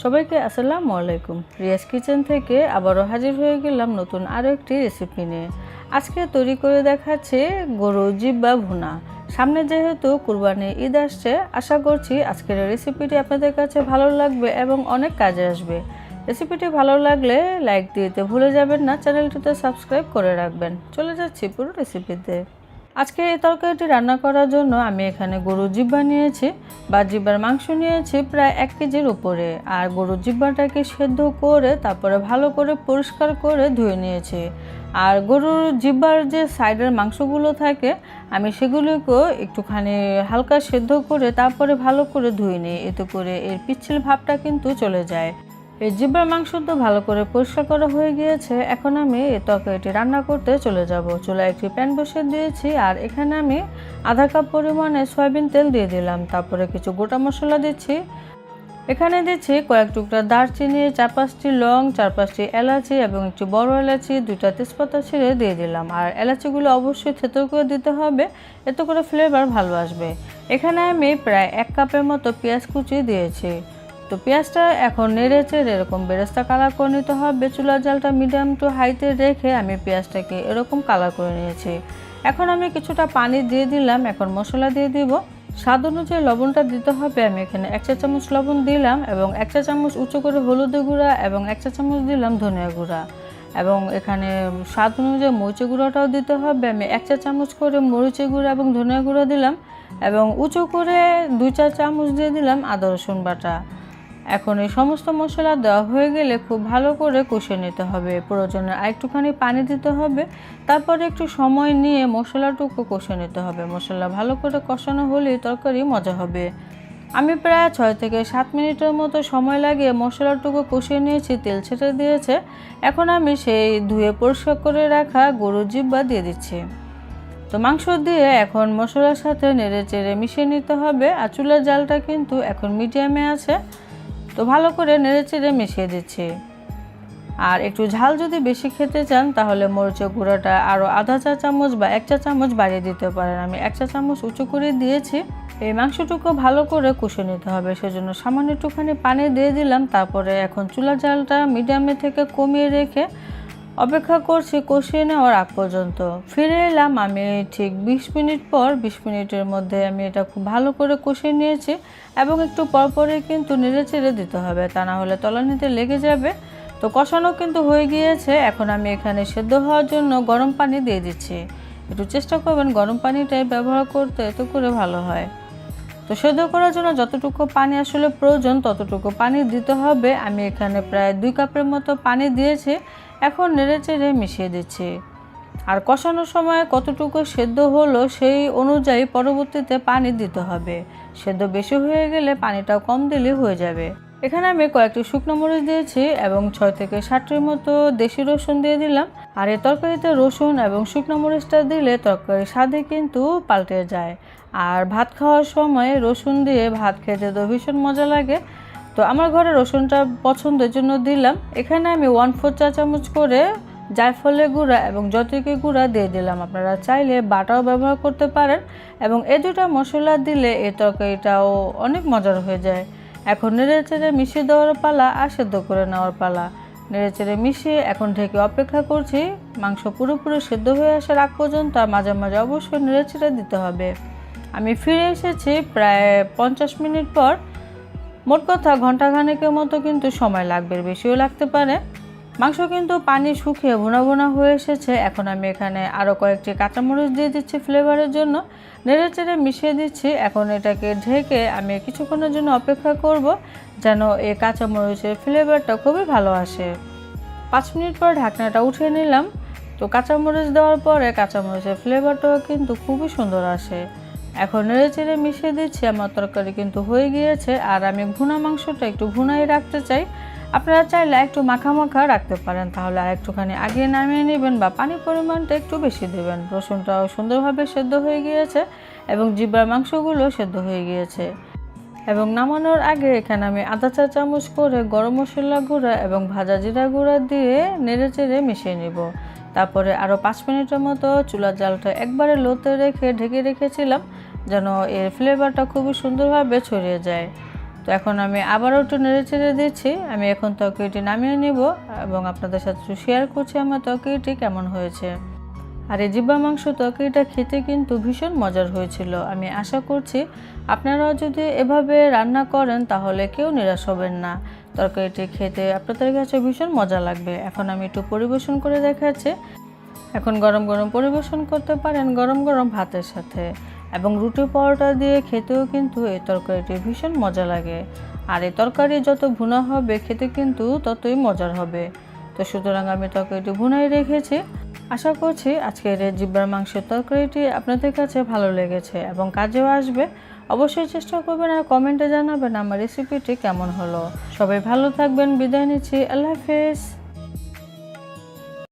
সবাইকে আসসালামু আলাইকুম। রিয়াজ কিচেন থেকে আবারও হাজির হয়ে গেলাম নতুন আরও একটি রেসিপি নিয়ে। আজকে তৈরি করে দেখাচ্ছে গরু জিব্বা ভুনা। সামনে যেহেতু কুরবানি ঈদ আসছে, আশা করছি আজকের রেসিপিটি আপনাদের কাছে ভালো লাগবে এবং অনেক কাজে আসবে। রেসিপিটি ভালো লাগলে লাইক দিতে ভুলে যাবেন না, চ্যানেলটিতে সাবস্ক্রাইব করে রাখবেন। চলে যাচ্ছি পুরো রেসিপিতে। আজকে এই তরকারিটি রান্না করার জন্য আমি এখানে গরুর জিব্বা নিয়েছি বা জিব্বার মাংস নিয়েছি প্রায় এক কেজির উপরে। আর গরুর জিব্বাটাকে সেদ্ধ করে, তারপরে ভালো করে পরিষ্কার করে ধুয়ে নিয়েছি। আর গরুর জিব্বার যে সাইডের মাংসগুলো থাকে, আমি সেগুলোকেও একটুখানি হালকা সেদ্ধ করে, তারপরে ভালো করে ধুয়ে নিই। এতে করে এর পিচ্ছিল ভাবটা কিন্তু চলে যায়। এই জিব্বার মাংস তো ভালো করে পরিষ্কার করা হয়ে গিয়েছে। এখন আমি এই তরকারিটি রান্না করতে চলে যাব। চুলায় একটি প্যান বসে দিয়েছি আর এখানে আমি আধা কাপ পরিমাণে সয়াবিন তেল দিয়ে দিলাম। তারপরে কিছু গোটা মশলা দিচ্ছি। এখানে দিচ্ছি কয়েক টুকরা দারচিনি, চার পাঁচটি লং, চার পাঁচটি এলাচি এবং একটি বড় এলাচি, দুইটা তেজপাতা ছিঁড়ে দিয়ে দিলাম। আর এলাচিগুলো অবশ্যই থেতো করে দিতে হবে, এতে করে ফ্লেভার ভালো আসবে। এখানে আমি প্রায় এক কাপের মতো পেঁয়াজ কুচি দিয়েছি। তো পেঁয়াজটা এখন নেড়েছে এরকম বেরেস্তা কালার করে নিতে হবে। চুলার জালটা মিডিয়াম টু হাইতে রেখে আমি পেঁয়াজটাকে এরকম কালার করে নিয়েছি। এখন আমি কিছুটা পানি দিয়ে দিলাম, এখন মশলা দিয়ে দিব। স্বাদ অনুযায়ী লবণটা দিতে হবে, আমি এখানে এক চা চামচ লবণ দিলাম এবং এক চা চামচ উঁচু করে হলুদের গুঁড়া এবং এক চা চামচ দিলাম ধনিয়া গুঁড়া। এবং এখানে স্বাদ অনুযায়ী মরিচের গুঁড়াটাও দিতে হবে, আমি এক চা চামচ করে মরিচের গুঁড়া এবং ধনিয়া গুঁড়া দিলাম এবং উঁচু করে দুই চা চামচ দিয়ে দিলাম আদা রসুন বাটা। এখন এই সমস্ত মশলা দেওয়া হয়ে গেলে খুব ভালো করে কষিয়ে নিতে হবে। প্রয়োজনে আরেকটুখানি পানি দিতে হবে। তারপরে একটু সময় নিয়ে মশলাটুকু কষিয়ে নিতে হবে। মশলা ভালো করে কষানো হলেই তরকারি মজা হবে। আমি প্রায় ছয় থেকে সাত মিনিটের মতো সময় লাগিয়ে মশলাটুকু কষিয়ে নিয়েছি, তেল ছেটে দিয়েছে। এখন আমি সেই ধুয়ে পরিষ্কার করে রাখা গরুর জিব্বা দিয়ে দিচ্ছি। তো মাংস দিয়ে এখন মশলার সাথে নেড়ে চেড়ে মিশিয়ে নিতে হবে। আর চুলার জালটা কিন্তু এখন মিডিয়ামে আছে। তো ভালো করে নেড়ে চেড়ে মিশিয়ে দিচ্ছি। আর একটু ঝাল যদি বেশি খেতে চান, তাহলে মরিচের গুঁড়োটা আরও আধা চা চামচ বা এক চা চামচ বাড়িয়ে দিতে পারেন। আমি এক চা চামচ উঁচু করে দিয়েছি। এই মাংসটুকু ভালো করে কুষে নিতে হবে, সেজন্য সামান্য একটুখানি পানি দিয়ে দিলাম। তারপরে এখন চুলা জালটা মিডিয়ামে থেকে কমিয়ে রেখে অপেক্ষা করছি কষিয়ে নেওয়ার আগ পর্যন্ত। ফিরে এলাম আমি ঠিক বিশ মিনিট পর, বিশ মিনিটের মধ্যে আমি এটা খুব ভালো করে কষিয়ে নিয়েছি এবং একটু পরপরই কিন্তু নেড়ে চেড়ে দিতে হবে, তা না হলে তলানিতে লেগে যাবে। তো কষানো কিন্তু হয়ে গিয়েছে, এখন আমি এখানে সেদ্ধ হওয়ার জন্য গরম পানি দিয়ে দিচ্ছি। একটু চেষ্টা করবেন গরম পানিটাই ব্যবহার করতে, এতে করে ভালো হয়। তো সেদ্ধ করার জন্য যতটুকু পানি আসলে প্রয়োজন, ততটুকু পানি দিতে হবে। আমি এখানে প্রায় দুই কাপের মতো পানি দিয়েছি। এখন নেড়ে চেড়ে মিশিয়ে দিচ্ছি। আর কষানোর সময় কতটুকু সেদ্ধ হলো সেই অনুযায়ী পরবর্তীতে পানি দিতে হবে। সেদ্ধ বেশি হয়ে গেলে পানিটাও কম দিলে হয়ে যাবে। এখানে আমি কয়েকটি শুকনো মরিচ দিয়েছি এবং ছয় থেকে ষাটটির মতো দেশি রসুন দিয়ে দিলাম। আর এই তরকারিতে রসুন এবং শুকনো মরিচটা দিলে তরকারির স্বাদে কিন্তু পাল্টে যায়। আর ভাত খাওয়ার সময় রসুন দিয়ে ভাত খেতে তো ভীষণ মজা লাগে। তো আমার ঘরে রসুনটা পছন্দের জন্য দিলাম। এখানে আমি ওয়ান ফোর চা চামচ করে জায়ফলের গুঁড়া এবং জতিকে গুঁড়া দিয়ে দিলাম। আপনারা চাইলে বাটাও ব্যবহার করতে পারেন এবং এ দুটা মশলা দিলে এই তরকারিটাও অনেক মজার হয়ে যায়। এখন নেড়ে চেড়ে মিশিয়ে দেওয়ার পালা আর সেদ্ধ করে নেওয়ার পালা। নেড়ে চেড়ে মিশিয়ে এখন থেকে অপেক্ষা করছি। মাংস পুরোপুরি সেদ্ধ হয়ে আসার আগ পর্যন্ত মাঝে মাঝে অবশ্যই নেড়ে চেড়ে দিতে হবে। আমি ফিরে এসেছি প্রায় পঞ্চাশ মিনিট পর। মোট কথা ঘন্টাখানেকের মতো কিন্তু সময় লাগবে, বেশিও লাগতে পারে। মাংস কিন্তু পানি শুকিয়ে ভুনা ভুনা হয়ে এসেছে। এখন আমি এখানে আরও কয়েকটি কাঁচামরিচ দিয়ে দিচ্ছি ফ্লেভারের জন্য। নেড়ে চেড়ে মিশিয়ে দিচ্ছি। এখন এটাকে ঢেকে আমি কিছুক্ষণের জন্য অপেক্ষা করব যেন এই কাঁচামরিচের ফ্লেভারটা খুবই ভালো আসে। পাঁচ মিনিট পর ঢাকনাটা উঠিয়ে নিলাম। তো কাঁচামরিচ দেওয়ার পরে কাঁচামরিচের ফ্লেভারটাও কিন্তু খুবই সুন্দর আসে। এখন নেড়ে মিশিয়ে দিচ্ছি, আমার তরকারি কিন্তু হয়ে গিয়েছে। আর আমি ভুনা মাংসটা একটু ভুনাই রাখতে চাই। আপনারা চাইলে একটু মাখা মাখা রাখতে পারেন, তাহলে আর একটুখানি আগে নামিয়ে নেবেন বা পানির পরিমাণটা একটু বেশি দেবেন। রসুনটাও সুন্দরভাবে সেদ্ধ হয়ে গিয়েছে এবং জিব্বার মাংসগুলো সেদ্ধ হয়ে গিয়েছে। এবং নামানোর আগে এখানে আমি আধা চা চামচ করে গরম মশলা গুঁড়া এবং ভাজা জিরা গুঁড়া দিয়ে নেড়ে চেড়ে মিশিয়ে নিব। তারপরে আরও পাঁচ মিনিটের মতো চুলার জালটা একবারে লোতে রেখে ঢেকে রেখেছিলাম, যেন এর ফ্লেভারটা খুবই সুন্দরভাবে ছড়িয়ে যায়। তো এখন আমি আবারও একটু নেড়ে চেড়ে দিচ্ছি। আমি এখন তরকারিটি নামিয়ে নিব এবং আপনাদের সাথে শেয়ার করছি আমার তরকারিটি কেমন হয়েছে। আর এই জিব্বা মাংস তরকারিটা খেতে কিন্তু ভীষণ মজার হয়েছিল। আমি আশা করছি আপনারাও যদি এভাবে রান্না করেন তাহলে কেউ নিরাশ হবেন না। তরকারিটি খেতে আপনাদের কাছে ভীষণ মজা লাগবে। এখন আমি একটু পরিবেশন করে দেখাচ্ছি। এখন গরম গরম পরিবেশন করতে পারেন গরম গরম ভাতের সাথে। এবং রুটি পরোটা দিয়ে খেতেও কিন্তু এই তরকারিটি ভীষণ মজা লাগে। আর এই তরকারি যত ভুনা হবে, খেতে কিন্তু ততই মজার হবে। তো সুতরাং আমি তরকারিটি ভুনাই রেখেছি। আশা করছি আজকের এই জিব্বার মাংসের তরকারিটি আপনাদের কাছে ভালো লেগেছে এবং কাজেও আসবে। অবশ্যই চেষ্টা করবেন আর কমেন্টে জানাবেন আমার রেসিপিটি কেমন হলো। সবাই ভালো থাকবেন, বিদায় নিচ্ছি। আল্লাহ হাফেজ।